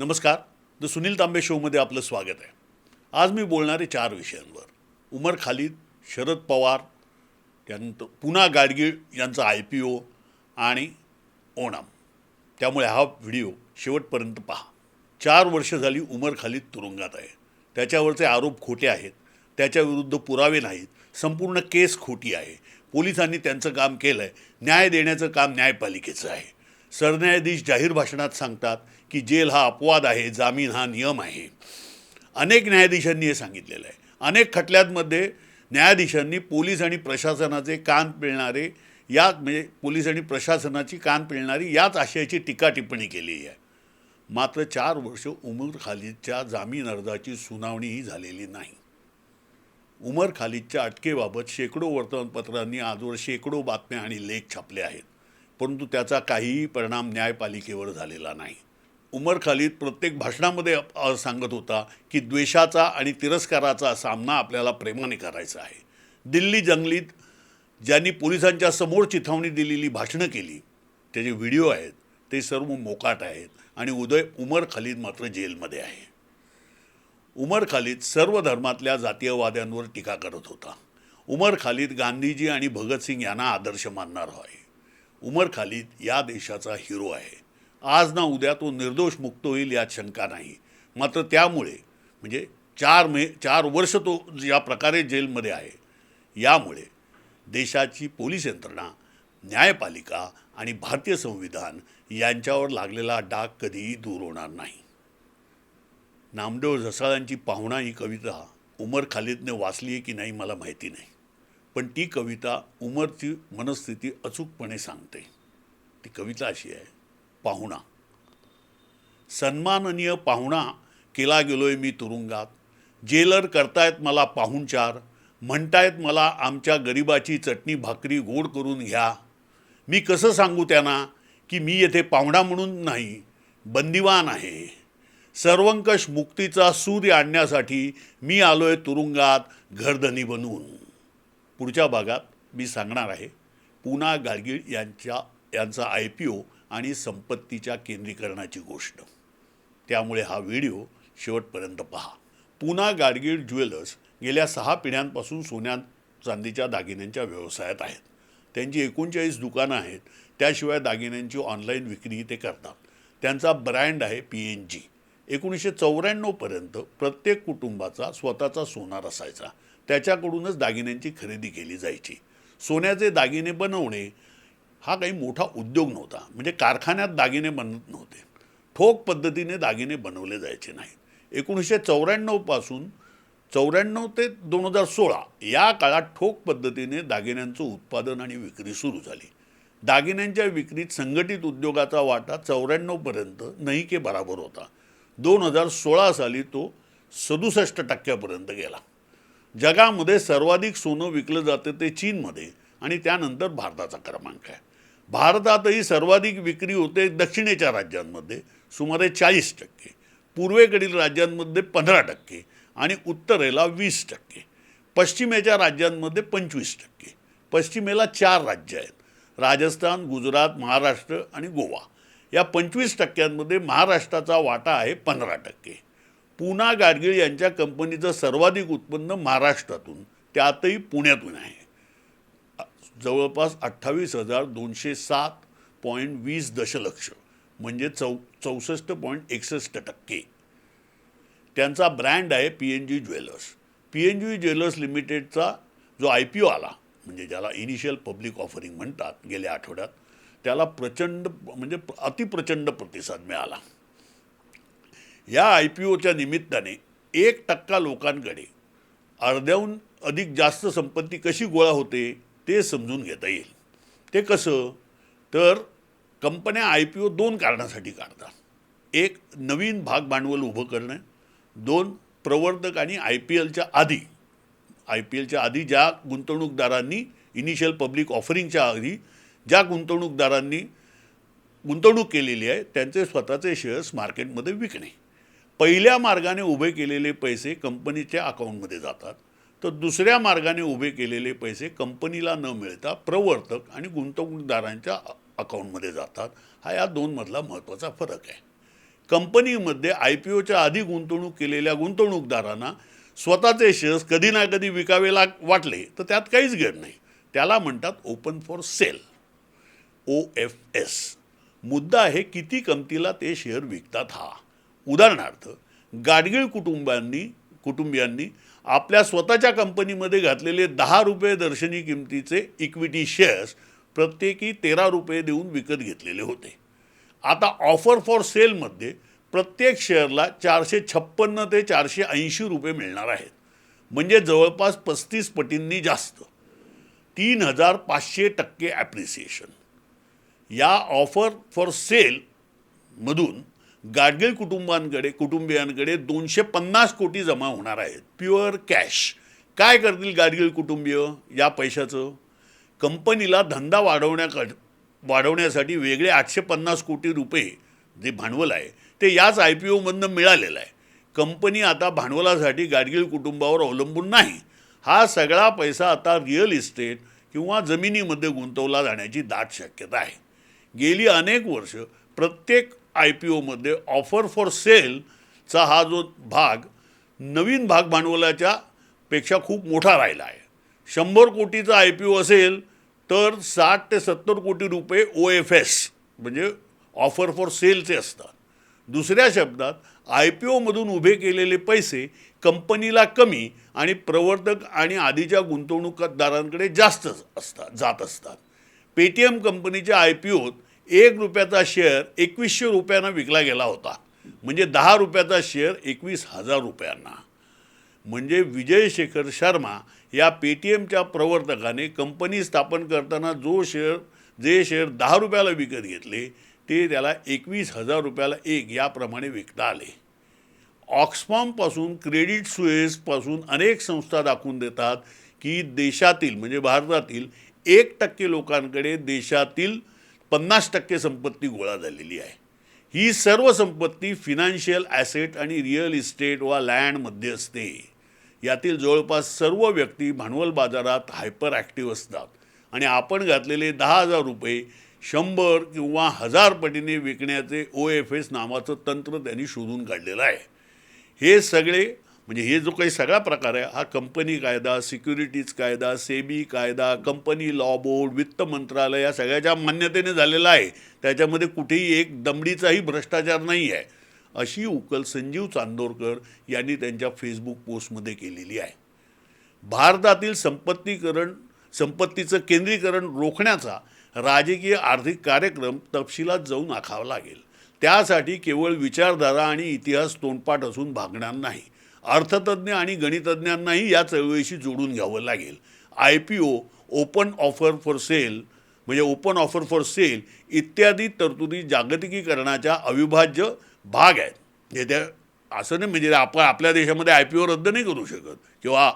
नमस्कार. द सुनील तांबे शोमध्ये आपलं स्वागत आहे. आज मी बोलणारे चार विषयांवर. उमर खालिद शरद पवार त्यानंतर पुन्हा गाडगीळ यांचा आय पी ओ आणि ओणम. त्यामुळे हा व्हिडिओ शेवटपर्यंत पहा. चार वर्ष झाली उमर खालिद तुरुंगात आहे. त्याच्यावरचे आरोप खोटे आहेत. त्याच्याविरुद्ध पुरावे नाहीत. संपूर्ण केस खोटी आहे. पोलिसांनी त्यांचं काम केलं आहे न्याय देण्याचं काम न्यायपालिकेचं आहे. सरन्यायाधीश जाहीर भाषणात सांगतात की जेल हा अपवाद आहे जामीन हा नियम आहे. अनेक न्यायाधीशांनी हे सांगितलेलं आहे. अनेक खटल्यांमध्ये न्यायाधीशांनी पोलीस आणि प्रशासनाचे कान पिळणारे या म्हणजे पोलीस आणि प्रशासनाची कान पिळणारी याच आशयाची टीका टिप्पणी केली आहे. मात्र चार वर्ष उमर खालिदच्या जामीन अर्जाची सुनावणीही झालेली नाही. उमर खालिदच्या अटकेबाबत शेकडो वर्तमानपत्रांनी आजवर शेकडो बातम्या आणि लेख छापले आहेत. परंतु त्याचा काहीही परिणाम न्यायपालिकेवर झालेला नाही. उमर खालीद प्रत्येक भाषणामध्ये सांगत होता की द्वेषाचा आणि तिरस्काराचा सामना आपल्याला प्रेमाने करायचा आहे. दिल्ली जंगलीत ज्यांनी पोलिसांच्या समोर चिथावणी दिलेली भाषणं केली त्याचे व्हिडिओ आहेत ते सर्व मोकाट आहेत आणि उदय उमर खालीद मात्र जेलमध्ये आहे. उमर खालीद सर्व धर्मातल्या जातीयवाद्यांवर टीका करत होता. उमर खालीद गांधीजी आणि भगतसिंग यांना आदर्श मानणार आहे उमर खालिद या देशाचा हिरो आहे. आज ना उद्या तो निर्दोष मुक्त होईल यात शंका नाही. मात्र त्यामुळे म्हणजे चार मे चार वर्ष तो ज्या प्रकारे जेलमध्ये आहे. यामुळे देशाची पोलीस यंत्रणा न्यायपालिका आणि भारतीय संविधान यांच्यावर लागलेला डाग कधीही दूर होणार नाही. नामदेव झसाळांची पाहुणा ही कविता उमर खालिदने वाचली आहे की नाही मला माहिती नाही. पण ती कविता उमरची मनस्थिती अचूकपणे सांगते. ती कविता अशी आहे पाहुणा. सन्माननीय पाहुणा केला गेलोय मी तुरुंगात. जेलर करतायत मला पाहुणचार म्हणतायत मला आमच्या गरिबाची चटणी भाकरी गोड करून घ्या. मी कसं सांगू त्यांना की मी येथे पाहुणा म्हणून नाही बंदिवान आहे. सर्वंकष मुक्तीचा सूर्य आणण्यासाठी मी आलोय तुरुंगात घरधनी बनवून पुढच्या भागात मी सांगणार आहे. पुना गाडगीळ यांच्या यांचा आय पी ओ आणि संपत्तीच्या केंद्रीकरणाची गोष्ट. त्यामुळे हा व्हिडिओ शेवटपर्यंत पहा. पुना गाडगीळ ज्वेलर्स गेल्या सहा पिढ्यांपासून सोन्या चांदीच्या दागिन्यांच्या व्यवसायात आहेत. त्यांची एकोणचाळीस दुकानं आहेत. त्याशिवाय दागिन्यांची ऑनलाईन विक्री ते करतात. त्यांचा ब्रँड आहे पी एन जी. एकोणीसशे चौऱ्याण्णवपर्यंत प्रत्येक कुटुंबाचा स्वतःचा सोनार असायचा त्याच्याकडूनच दागिन्यांची खरेदी केली जायची. सोन्याचे दागिने बनवणे हा काही मोठा उद्योग नव्हता. म्हणजे कारखान्यात दागिने बनत नव्हते. ठोक पद्धतीने दागिने बनवले जायचे नाहीत. एकोणीसशे चौऱ्याण्णवपासून चौऱ्याण्णव ते दोन हजार सोळा या काळात ठोक पद्धतीने दागिन्यांचं उत्पादन आणि विक्री सुरू झाली. दागिन्यांच्या विक्रीत संघटित उद्योगाचा वाटा चौऱ्याण्णवपर्यंत नाही के बराबर होता. दोन हजार सोळा साली तो सदुसष्ट टक्क्यापर्यंत गेला. जगामध्ये सर्वाधिक सोनं विकलं जातं ते चीनमध्ये आणि त्यानंतर भारताचा क्रमांक आहे. भारतातही सर्वाधिक विक्री होते दक्षिणेच्या राज्यांमध्ये सुमारे चाळीस टक्के. पूर्वेकडील राज्यांमध्ये पंधरा टक्के आणि उत्तरेला वीस टक्के. पश्चिमेच्या राज्यांमध्ये पंचवीस टक्के. पश्चिमेला चार राज्य आहेत. राजस्थान गुजरात महाराष्ट्र आणि गोवा. या पंचवीस टक्क्यांमध्ये महाराष्ट्राचा वाटा आहे पंधरा टक्के. पुना गाडगीळ यांच्या कंपनीचं सर्वाधिक उत्पन्न महाराष्ट्रातून त्यातही पुण्यातून आहे. जवळपास अठ्ठावीस हजार दोनशे सात पॉईंट वीस दशलक्ष म्हणजे चौ चौसष्ट पॉईंट एकसष्ट टक्के. त्यांचा ब्रँड आहे P N G jewellers. P N G jewellers लिमिटेडचा जो आय पी ओ आला म्हणजे ज्याला इनिशियल पब्लिक ऑफरिंग म्हणतात गेल्या आठवड्यात त्याला प्रचंड म्हणजे अतिप्रचंड प्रतिसाद मिळाला. या आय पी ओच्या निमित्ताने एक टक्का लोकांकडे अर्ध्याहून अधिक जास्त संपत्ती कशी गोळा होते ते समजून घेता येईल. ते कसं? तर कंपन्या आय पी ओ दोन कारणासाठी काढतात. एक नवीन भाग भांडवल उभं करणं. दोन प्रवर्तक आणि आय पी एलच्या आधी आय पी एलच्या आधी ज्या गुंतवणूकदारांनी इनिशियल पब्लिक ऑफरिंगच्या आधी ज्या गुंतवणूकदारांनी गुंतवणूक केलेली आहे त्यांचे स्वतःचे शेअर्स मार्केटमध्ये विकणे. पहिल्या मार्गाने उभे केलेले पैसे कंपनीच्या अकाउंटमध्ये जातात तर दुसऱ्या मार्गाने उभे केलेले पैसे कंपनीला न मिळता प्रवर्तक आणि गुंतवणूकदारांच्या अकाउंटमध्ये जातात. हा या दोनमधला महत्त्वाचा फरक आहे. कंपनीमध्ये आय पी ओच्या आधी गुंतवणूक केलेल्या गुंतवणूकदारांना स्वतःचे शेअर्स कधी ना कधी विकावे लाग वाटले तर त्यात काहीच गैर नाही. त्याला म्हणतात open for sale O F S मुद्दा आहे किती किमतीला ते शेअर विकतात हा. उदाहरणार्थ गाडगीळ कुटुंबांनी कुटुंबियांनी आपल्या स्वतःच्या कंपनीमध्ये घातलेले दहा रुपये दर्शनी किमतीचे इक्विटी शेअर्स प्रत्येकी तेरा रुपये देऊन विकत घेतलेले होते. आता ऑफर फॉर सेलमध्ये प्रत्येक शेअरला चारशे छप्पन्न ते चारशे ऐंशी रुपये मिळणार आहेत. म्हणजे जवळपास पस्तीस पटींनी जास्त. तीन हजार पाचशे टक्के ॲप्रिसिएशन या ऑफर फॉर सेलमधून गाडगीळ कुटुंबांकडे कुटुंबियांकडे दोनशे पन्नास कोटी जमा होणार आहेत. प्युअर कॅश काय करतील गाडगीळ कुटुंबीय या पैशाचं? कंपनीला धंदा वाढवण्याकड वाढवण्यासाठी वेगळे आठशे पन्नास कोटी रुपये जे भांडवल आहे ते याच आय पी ओमधनं मिळालेलं आहे. कंपनी आता भांडवलासाठी गाडगीळ कुटुंबावर अवलंबून नाही. हा सगळा पैसा आता रिअल इस्टेट किंवा जमिनीमध्ये गुंतवला जाण्याची दाट शक्यता आहे. गेली अनेक वर्ष प्रत्येक आय पी ओमध्ये ऑफर फॉर सेलचा हा जो भाग नवीन भाग भांडवलाच्या पेक्षा खूप मोठा राहिला आहे. शंभर कोटीचा आय पी ओ असेल तर साठ ते सत्तर कोटी रुपये ओ एफ एस म्हणजे ऑफर फॉर सेलचे असतात. दुसऱ्या शब्दात आय पी ओमधून उभे केलेले पैसे कंपनीला कमी आणि प्रवर्तक आणि आधीच्या गुंतवणूकदारांकडे जास्त असतात जात असतात. पेटीएम कंपनीच्या आय पी ओत एक रुपयाचा शेअर एकवीसशे रुपयांना विकला गेला होता. म्हणजे दहा रुपयाचा शेअर एकवीस हजार रुपयांना. म्हणजे विजय शेखर शर्मा या पेटीएमच्या प्रवर्तकाने कंपनी स्थापन करताना जो शेअर जे शेअर दहा रुपयाला विकत घेतले ते त्याला एकवीस हजार रुपयाला एक याप्रमाणे विकता आले. ऑक्सफॉर्मपासून क्रेडिट सुएसपासून अनेक संस्था दाखवून देतात की देशातील म्हणजे भारतातील एक टक्के लोकांकडे देशातील पन्नास टक्के संपत्ती गोळा झालेली आहे. ही सर्व संपत्ती फिनान्शियल ॲसेट आणि रिअल इस्टेट वा लँडमध्ये असते. यातील जवळपास सर्व व्यक्ती भांडवल बाजारात हायपर ॲक्टिव्ह असतात आणि आपण घातलेले दहा हजार रुपये शंभर किंवा हजार पटीने विकण्याचे ओ एफ एस नावाचं तंत्र त्यांनी शोधून काढलेलं आहे. हे सगळे म्हणजे हे जो काही सगळा प्रकार आहे हा कंपनी कायदा सिक्युरिटीज कायदा सेबी कायदा कंपनी लॉ बोर्ड वित्त मंत्रालय या सगळ्याच्या मान्यतेने झालेला आहे त्याच्यामध्ये कुठेही एक दमडीचाही भ्रष्टाचार नाही आहे. अशी उकल संजीव चांदोरकर यांनी त्यांच्या फेसबुक पोस्टमध्ये केलेली आहे. भारतातील संपत्तीकरण संपत्तीचं केंद्रीकरण रोखण्याचा राजकीय आर्थिक कार्यक्रम तपशिलात जाऊन आखावा लागेल. त्यासाठी केवळ विचारधारा आणि इतिहास तोंडपाठ असून भागणार नाही. अर्थतज्ज्ञ आणि गणितज्ञांनाही या चळवळीशी जोडून घ्यावं लागेल. I P O open offer for sale म्हणजे ओपन ऑफर फॉर सेल इत्यादी तरतुदी जागतिकीकरणाच्या अविभाज्य भाग आहेत. येत्या त्या असं नाही म्हणजे आपण आपल्या देशामध्ये आय पी ओ रद्द नाही करू शकत किंवा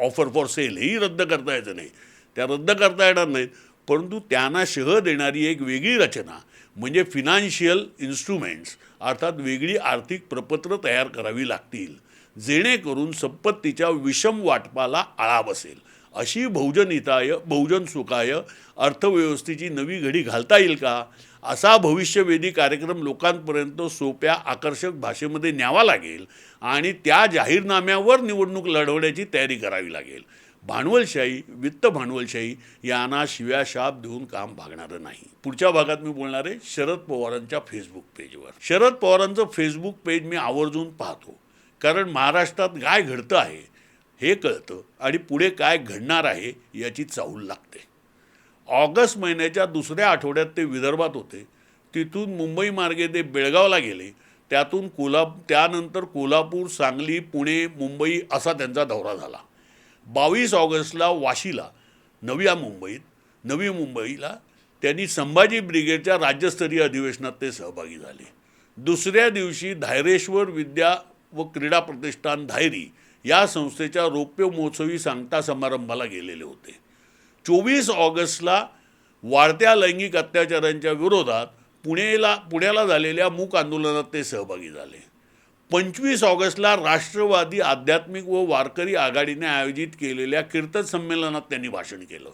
ऑफर फॉर सेल हेही रद्द करता यायचं नाही. त्या रद्द करता येणार नाहीत. परंतु त्यांना शह देणारी एक वेगळी रचना म्हणजे फिनान्शियल इन्स्ट्रुमेंट्स अर्थात वेगळी आर्थिक प्रपत्र तयार करावी लागतील. जेणेकरून संपत्तीच्या विषम वाटपाला आळा बसेल. अशी बहुजनहिताय बहुजन सुखाय अर्थव्यवस्थेची नवी घडी घालता येईल का? असा भविष्यवेधी कार्यक्रम लोकांपर्यंत सोप्या आकर्षक भाषेमध्ये न्यावा लागेल आणि त्या जाहीरनाम्यावर निवडणूक लढवण्याची तयारी करावी लागेल. भांडवलशाही वित्त भांडवलशाही यांना शिव्या शाप देऊन काम भागणारं नाही. पुढच्या भागात मी बोलणार आहे शरद पवारांच्या फेसबुक पेजवर शरद पवारांचं फेसबुक पेज मी आवर्जून पाहतो. कारण महाराष्ट्रात काय घडतं आहे हे कळतं आणि पुढे काय घडणार आहे याची चाहूल लागते. ऑगस्ट महिन्याच्या दुसऱ्या आठवड्यात ते विदर्भात होते. तिथून मुंबई मार्गे ते बेळगावला गेले. त्यातून कोल्हा त्यानंतर कोल्हापूर सांगली पुणे मुंबई असा त्यांचा दौरा झाला. बावीस ऑगस्टला वाशीला नव्या मुंबईत नवी मुंबईला त्यांनी संभाजी ब्रिगेडच्या राज्यस्तरीय अधिवेशनात ते सहभागी झाले. दुसऱ्या दिवशी धायरेश्वर विद्या व क्रीडा प्रतिष्ठान धायरी या संस्थेच्या रौप्य महोत्सवी सांगता समारंभाला गेलेले होते. चोवीस ऑगस्टला वाढत्या लैंगिक अत्याचारांच्या विरोधात पुणेला पुण्याला झालेल्या मूक आंदोलनात ते सहभागी झाले. पंचवीस ऑगस्टला राष्ट्रवादी आध्यात्मिक व वारकरी आघाडीने आयोजित केलेल्या कीर्तन संमेलनात त्यांनी भाषण केलं.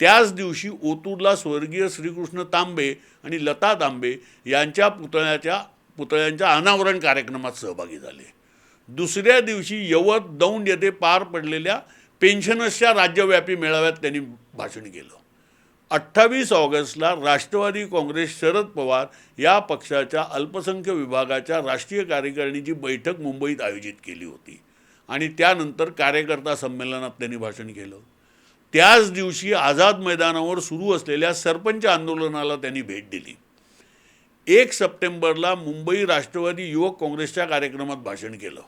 त्याच दिवशी ओतूरला स्वर्गीय श्रीकृष्ण तांबे आणि लता तांबे यांच्या पुतळ्याच्या पुतळ्यांच्या अनावरण कार्यक्रमात सहभागी झाले. दुसऱ्या दिवशी यवत दौंड येथे पार पडलेल्या पेन्शनर्सच्या राज्यव्यापी मेळाव्यात त्यांनी भाषण केलं. अठ्ठावीस ऑगस्टला राष्ट्रवादी काँग्रेस शरद पवार या पक्षाच्या अल्पसंख्य विभागाच्या राष्ट्रीय कार्यकारिणीची बैठक मुंबईत आयोजित केली होती आणि त्यानंतर कार्यकर्ता संमेलनात त्यांनी भाषण केलं. त्याच दिवशी आझाद मैदानावर सुरू असलेल्या सरपंच आंदोलनाला त्यांनी भेट दिली. एक सप्टेंबरला मुंबई राष्ट्रवादी युवक काँग्रेसच्या कार्यक्रमात भाषण केलं.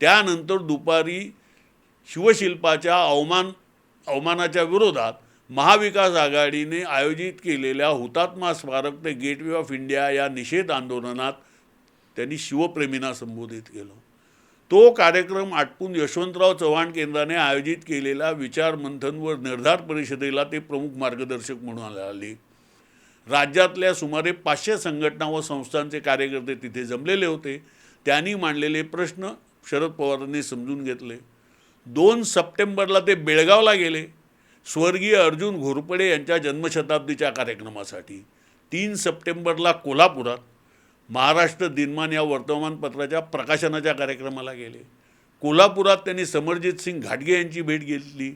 त्यानंतर दुपारी शिवशिल्पाच्या अवमान अवमानाच्या विरोधात महाविकास आघाडीने आयोजित केलेल्या हुतात्मा स्मारक ते गेटवे ऑफ इंडिया या निषेध आंदोलनात त्यांनी शिवप्रेमींना संबोधित केलं. तो कार्यक्रम आटपून यशवंतराव चव्हाण केंद्राने आयोजित केलेल्या विचारमंथन व निर्धार परिषदेला ते प्रमुख मार्गदर्शक म्हणून आले. राज्यातल्या सुमारे पाचशे संघटना व संस्थांचे कार्यकर्ते तिथे जमलेले होते. त्यांनी मांडलेले प्रश्न शरद पवारांनी समजून घेतले. दोन सप्टेंबरला ते बेळगावला गेले. स्वर्गीय अर्जुन घोरपडे यांच्या जन्मशताब्दीच्या कार्यक्रमासाठी. तीन सप्टेंबरला कोल्हापुरात. महाराष्ट्र दिनमान या वर्तमानपत्राच्या प्रकाशनाच्या कार्यक्रमाला गेले. कोल्हापुरात त्यांनी समरजित सिंग घाटगे यांची भेट घेतली.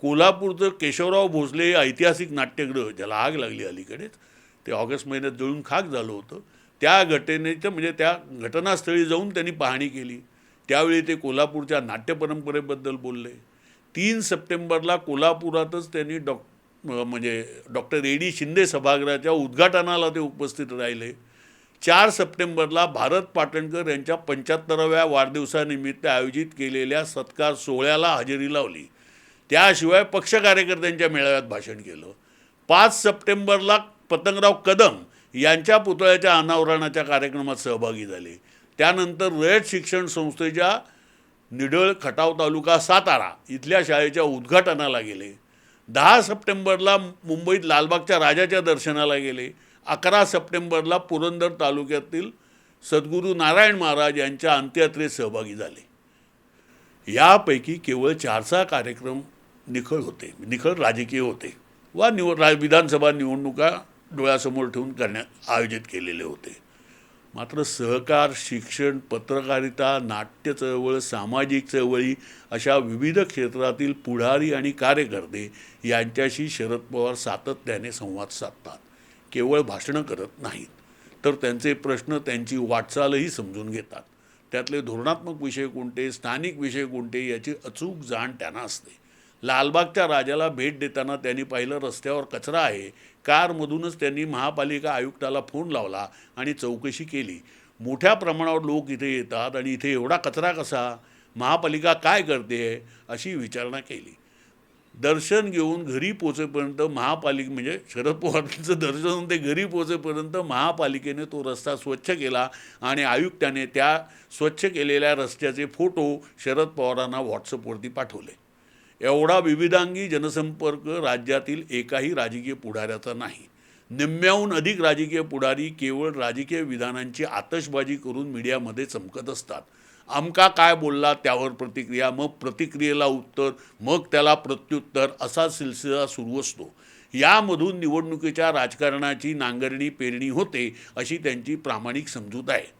कोल्हापूरचं केशवराव भोसले हे ऐतिहासिक नाट्यगृह ज्याला आग लागली अलीकडेच. ते ऑगस्ट महिन्यात जळून खाक झालं होतं. त्या घटनेचं म्हणजे त्या घटनास्थळी जाऊन त्यांनी पाहणी केली. त्यावेळी ते कोल्हापूरच्या नाट्य परंपरेबद्दल बोलले. तीन सप्टेंबरला कोल्हापुरातच त्यांनी डॉ म्हणजे डॉक्टर ए डी शिंदे सभागृहाच्या उद्घाटनाला ते उपस्थित राहिले. चार सप्टेंबरला भारत पाटणकर यांच्या पंच्याहत्तराव्या वाढदिवसानिमित्त आयोजित केलेल्या सत्कार सोहळ्याला हजेरी लावली. त्याशिवाय पक्ष कार्यकर्त्यांच्या मेळाव्यात भाषण केलं. पाच सप्टेंबरला पतंगराव कदम यांच्या पुतळ्याच्या अनावरणाच्या कार्यक्रमात सहभागी झाले. त्यानंतर रयत शिक्षण संस्थेच्या निडळ खटाव तालुका सातारा इथल्या शाळेच्या उद्घाटनाला गेले. दहा सप्टेंबरला मुंबईत लालबागच्या राजाच्या दर्शनाला गेले. अकरा सप्टेंबरला पुरंदर तालुक्यातील सद्गुरू नारायण महाराज यांच्या अंत्ययात्रेत सहभागी झाले. यापैकी केवळ चार सहा कार्यक्रम निखळ होते निखळ राजकीय होते. वा निवड विधानसभा निवडणुका डोळ्यासमोर ठेवून करण्या आयोजित केलेले होते. मात्र सहकार शिक्षण पत्रकारिता नाट्य चळवळ सामाजिक चळवळी अशा विविध क्षेत्रातील पुढारी आणि कार्यकर्ते यांच्याशी शरद पवार सातत्याने संवाद साधतात. केवळ भाषणं करत नाहीत. तर त्यांचे प्रश्न त्यांची वाटचालही समजून घेतात. त्यातले धोरणात्मक विषय कोणते स्थानिक विषय कोणते याची अचूक जाण त्यांना असते. लालबागच्या राजाला भेट देताना त्यांनी पाहिलं रस्त्यावर कचरा आहे. कारमधूनच त्यांनी महापालिका आयुक्ताला फोन लावला आणि चौकशी केली. मोठ्या प्रमाणावर लोक इथे येतात आणि इथे एवढा कचरा कसा? महापालिका काय करते? अशी विचारणा केली. दर्शन घेऊन घरी पोचेपर्यंत महापालिका म्हणजे शरद पवारांचं दर्शन होऊन ते घरी पोचेपर्यंत महापालिकेने तो रस्ता स्वच्छ केला आणि आयुक्ताने त्या स्वच्छ केलेल्या रस्त्याचे फोटो शरद पवारांना व्हॉट्सअपवरती पाठवले. एवढा विविधांगी जनसंपर्क राज्यातील एकाही राजकीय पुढाऱ्याचा नाही. निम्म्याहून अधिक राजकीय पुढारी केवळ राजकीय विधानांची आतषबाजी करून मीडियामध्ये चमकत असतात. आमका काय बोलला त्यावर प्रतिक्रिया मग प्रतिक्रियेला उत्तर मग त्याला प्रत्युत्तर असा सिलसिला सुरू असतो. यामधून निवडणुकीच्या राजकारणाची नांगरणी पेरणी होते अशी त्यांची प्रामाणिक समजूत आहे.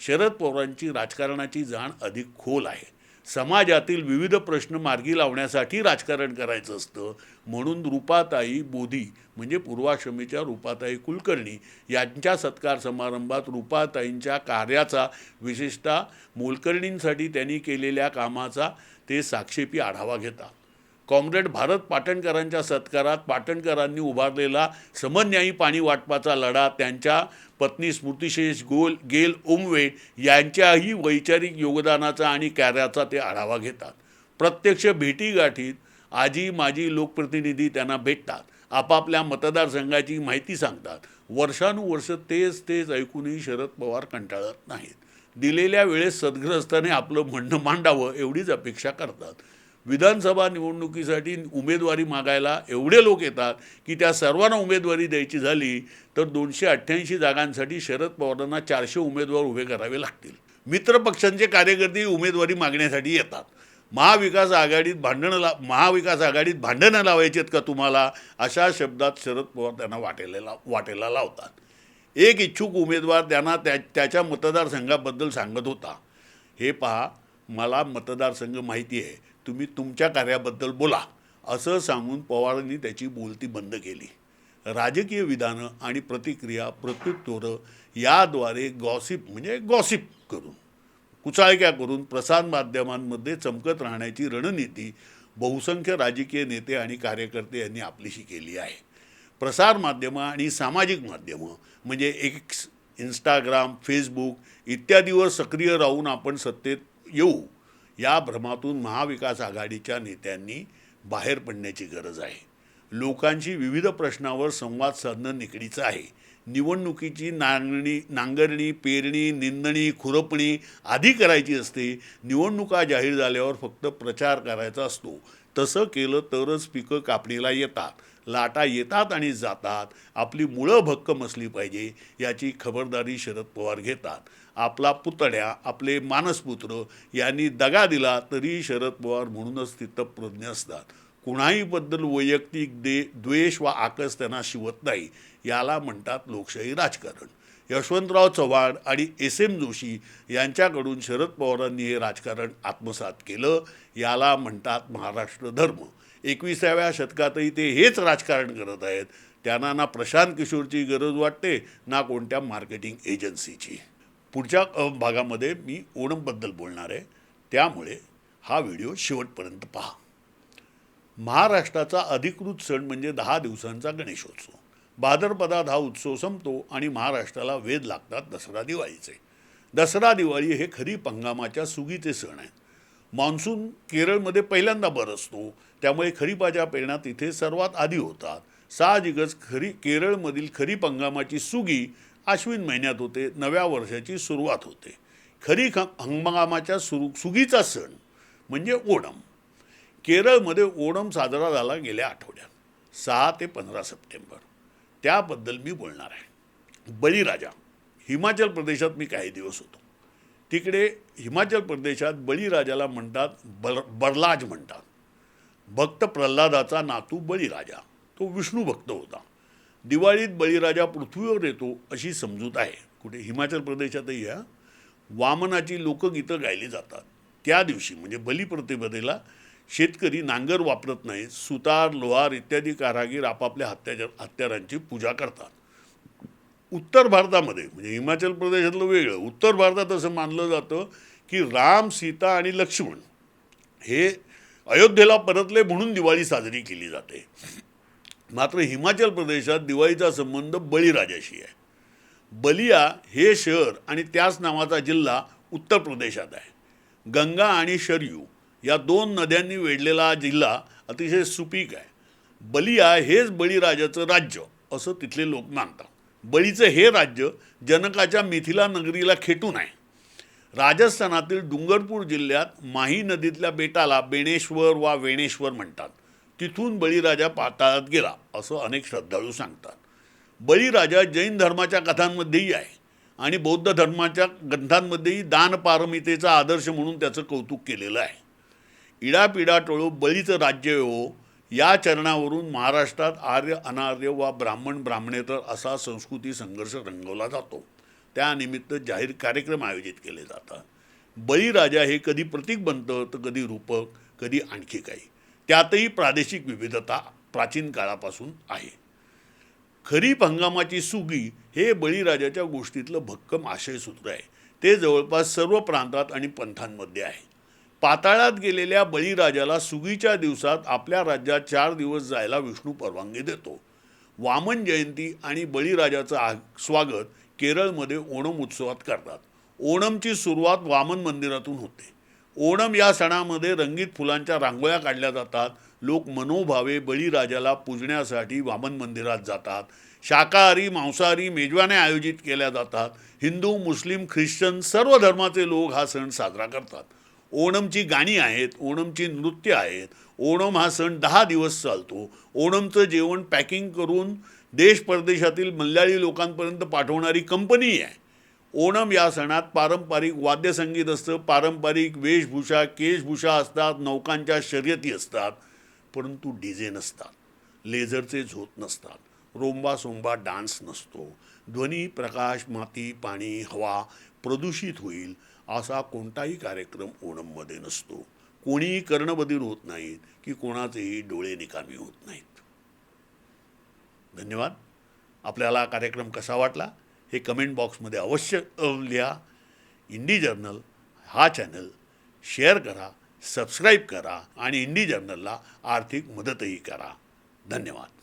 शरद पवारांची राजकारणाची जाण अधिक खोल आहे. समाजातील विविध प्रश्न मार्गी लावण्यासाठी राजकारण करायचं असतं. म्हणून रूपाताई बोधी म्हणजे पूर्वाश्रमीच्या रूपाताई कुलकर्णी यांच्या सत्कार समारंभात रूपाताईंच्या कार्याचा विशेषतः मोलकर्णींसाठी त्यांनी केलेल्या कामाचा ते साक्षेपी आढावा घेतात. कॉम्रेड भारत पाटणकरांच्या सत्कारात पाटणकरांनी उभारलेला समन्यायी पाणी वाटपाचा लढा त्यांच्या पत्नी स्मृतिशेष गोल गेल ओमवे यांच्याही वैचारिक योगदानाचा आणि कार्याचा ते आढावा घेतात. प्रत्यक्ष भेटीगाठीत आजी माजी लोकप्रतिनिधी त्यांना भेटतात. आपापल्या मतदारसंघाची माहिती सांगतात. वर्षानुवर्ष तेच तेच ऐकूनही शरद पवार कंटाळत नाहीत. दिलेल्या वेळेस सद्ग्रस्ताने आपलं म्हणणं मांडावं एवढीच अपेक्षा करतात. विधानसभा निवडणुकीसाठी उमेदवारी मागायला एवढे लोक येतात की त्या सर्वांना उमेदवारी द्यायची झाली तर दोनशे अठ्ठ्याऐंशी जागांसाठी शरद पवारांना चारशे उमेदवार उभे करावे लागतील. मित्रपक्षांचे कार्यकर्ते उमेदवारी मागण्यासाठी येतात. महाविकास आघाडीत भांडणं ला महाविकास आघाडीत भांडणं लावायची आहेत का तुम्हाला? अशा शब्दात शरद पवार त्यांना वाटेला वाटेला लावतात. एक इच्छुक उमेदवार त्यांना त्या त्याच्या मतदारसंघाबद्दल सांगत होता. हे पहा मला मतदारसंघ माहिती आहे. तुम्ही तुमच्या कार्याबद्दल बोला असं सांगून पवारांनी त्याची बोलती बंद केली. राजकीय विधानं आणि प्रतिक्रिया प्रत्युत्तरं याद्वारे गॉसिप म्हणजे गॉसिप करून कुचाळक्या करून प्रसारमाध्यमांमध्ये चमकत राहण्याची रणनीती बहुसंख्य राजकीय नेते आणि कार्यकर्ते यांनी आपलीशी केली आहे. प्रसारमाध्यमं आणि सामाजिक माध्यमं म्हणजे एक्स इंस्टाग्राम फेसबुक इत्यादीवर सक्रिय राहून आपण सत्तेत येऊ. या भ्रमातून महाविकास आघाडीच्या नेत्यांनी बाहेर पडण्याची गरज आहे. लोकांशी विविध प्रश्नावर संवाद साधणं निकडीचं आहे. निवडणुकीची नांगणी नांगरणी पेरणी निंदणी खुरपणी आधी करायची असते. निवडणुका जाहीर झाल्यावर फक्त प्रचार करायचा असतो. तसं केलं तरच पिकं कापणीला येतात. लाटा येतात आणि जातात. आपली मुळं भक्कम असली पाहिजे याची खबरदारी शरद पवार घेतात. आपला पुतण्या आपले मानसपुत्र यांनी दगा दिला तरी शरद पवार म्हणूनच स्थितप्रज्ञ असतात. कुणाहीबद्दल वैयक्तिक दे द्वेष वा आकस त्यांना शिवत नाही याला म्हणतात लोकशाही राजकारण. यशवंतराव चव्हाण आणि एस एम जोशी यांच्याकडून शरद पवारांनी हे राजकारण आत्मसात केलं याला म्हणतात महाराष्ट्र धर्म. एकविसाव्या शतकातही ते हेच राजकारण करत आहेत. त्यांना ना प्रशांत किशोरची गरज वाटते ना कोणत्या मार्केटिंग एजन्सीची. पुढच्या भागामध्ये मी ओणमबद्दल बोलणार आहे. त्यामुळे हा व्हिडिओ शेवटपर्यंत पहा. महाराष्ट्राचा अधिकृत सण म्हणजे दहा दिवसांचा गणेशोत्सव. भाद्रपदात हा उत्सव संपतो आणि महाराष्ट्राला वेध लागतात दसरा दिवाळीचे. दसरा दिवाळी हे खरीप हंगामाच्या सुगीचे सण आहेत मान्सून केरळमध्ये पहिल्यांदा बरसतो त्यामुळे खरीपाच्या पेरण्या तिथे सर्वात आधी होतात. साहजिकच खरी केरळमधील खरीप हंगामाची सुगी आश्विन महिन्यात होते नव्या वर्षाची सुरुवात होते. खरीप हंगामाच्या सुरू सुगीचा सण म्हणजे ओणम. केरळमध्ये ओणम साजरा झाला गेल्या आठवड्यात सहा ते पंधरा सप्टेंबर. त्याबद्दल मी बोलणार आहे. बळीराजा हिमाचल प्रदेशात मी काही दिवस होतो. तिकडे हिमाचल प्रदेशात बळीराजाला म्हणतात बर बरलाज म्हणतात. भक्त प्रल्हादाचा नातू बळीराजा तो विष्णू भक्त होता. दिवाळीत बळीराजा पृथ्वीवर येतो अशी समजूत आहे. कुठे हिमाचल प्रदेशातही या. वामनाची लोकगीतं गायली जातात. त्या दिवशी म्हणजे बलिप्रतिपदेला शेतकरी नांगर वापरत नाहीत सुतार लोहार इत्यादी कारागीर आपापल्या हत्याच्या हत्यारांची पूजा करतात. उत्तर भारतामध्ये म्हणजे हिमाचल प्रदेशातलं वेगळं. उत्तर भारतात असं मानलं जातं की राम सीता आणि लक्ष्मण हे अयोध्येला परतले म्हणून दिवाळी साजरी केली जाते. मात्र हिमाचल प्रदेशात दिवाळीचा संबंध बळीराजाशी आहे. बलिया हे शहर आणि त्याच नावाचा जिल्हा उत्तर प्रदेशात आहे. गंगा आणि शरयू या दोन नद्यांनी वेढलेला जिल्हा अतिशय सुपीक आहे. बलिया हेच बळीराजाचं राज्य असं तिथले लोक मानतात. बळीचं हे राज्य जनकाच्या मिथिला नगरीला खेटून आहे. राजस्थानातील डुंगरपूर जिल्ह्यात माही नदीतल्या बेटाला बेणेश्वर वा वेणेश्वर म्हणतात. तिथून बळीराजा पाताळात गेला असं अनेक श्रद्धाळू सांगतात. बळीराजा जैन धर्माच्या कथांमध्येही आहे आणि बौद्ध धर्माच्या ग्रंथांमध्येही दानपारमितेचा आदर्श म्हणून त्याचं कौतुक केलेलं आहे. इडापिडा टोळो बळीचं राज्य हो या चरणावरून महाराष्ट्रात आर्य अनार्य वा ब्राह्मण ब्राह्मणेतर असा संस्कृती संघर्ष रंगवला जातो. त्यानिमित्त जाहीर कार्यक्रम आयोजित केले जातात. बळीराजा हे कधी प्रतीक बनतं तर कधी रूपक कधी आणखी काही. त्यातही प्रादेशिक विविधता प्राचीन काळापासून आहे. खरीप हंगामाची सुगी हे बळीराजाच्या गोष्टीतलं भक्कम आशयसूत्र आहे. ते जवळपास सर्व प्रांतात आणि पंथांमध्ये आहे. पाताळात गेलेल्या बळीराजाला सुगीच्या दिवसात आपल्या राज्यात चार दिवस जायला विष्णू परवानगी देतो. वामन जयंती आणि बळीराजाचं आ स्वागत केरळमध्ये ओणम उत्सवात करतात. ओणमची सुरुवात वामन मंदिरातून होते. ओणम या सणामध्ये रंगीत फुलांच्या रांगोळ्या काढल्या जातात. लोक मनोभावे बळीराजाला पूजण्यासाठी वामन मंदिरात जातात. शाकाहारी मांसाहारी मेजवान्या आयोजित केल्या जातात. हिंदू मुस्लिम ख्रिश्चन सर्व धर्माचे लोक हा सण साजरा करतात. ओणमची गाणी आहेत ओणमची नृत्य आहेत. ओणम हा सण दहा दिवस चालतो. ओणमचं जेवण पॅकिंग करून देश परदेशातील मल्याळी लोकांपर्यंत पाठवणारी कंपनी आहे. ओणम या सणात पारंपरिक वाद्यसंगीत असतं पारंपरिक वेशभूषा केशभूषा असतात नौकांच्या शर्यती असतात परंतु डीजे नसतात लेझरचे झोत नसतात रोंबा सोंबा डान्स नसतो ध्वनी प्रकाश माती पाणी हवा प्रदूषित होईल असा कोणताही कार्यक्रम ओणममध्ये नसतो. कोणीही कर्णबधीर होत नाहीत की कोणाचेही डोळे निकामी होत नाहीत. धन्यवाद. आपल्याला कार्यक्रम कसा वाटला? हे कमेंट बॉक्समध्ये अवश्य लिहा. इंडी जर्नल हा चॅनल शेअर करा सबस्क्राईब करा आणि इंडी जर्नलला आर्थिक मदतही करा. धन्यवाद.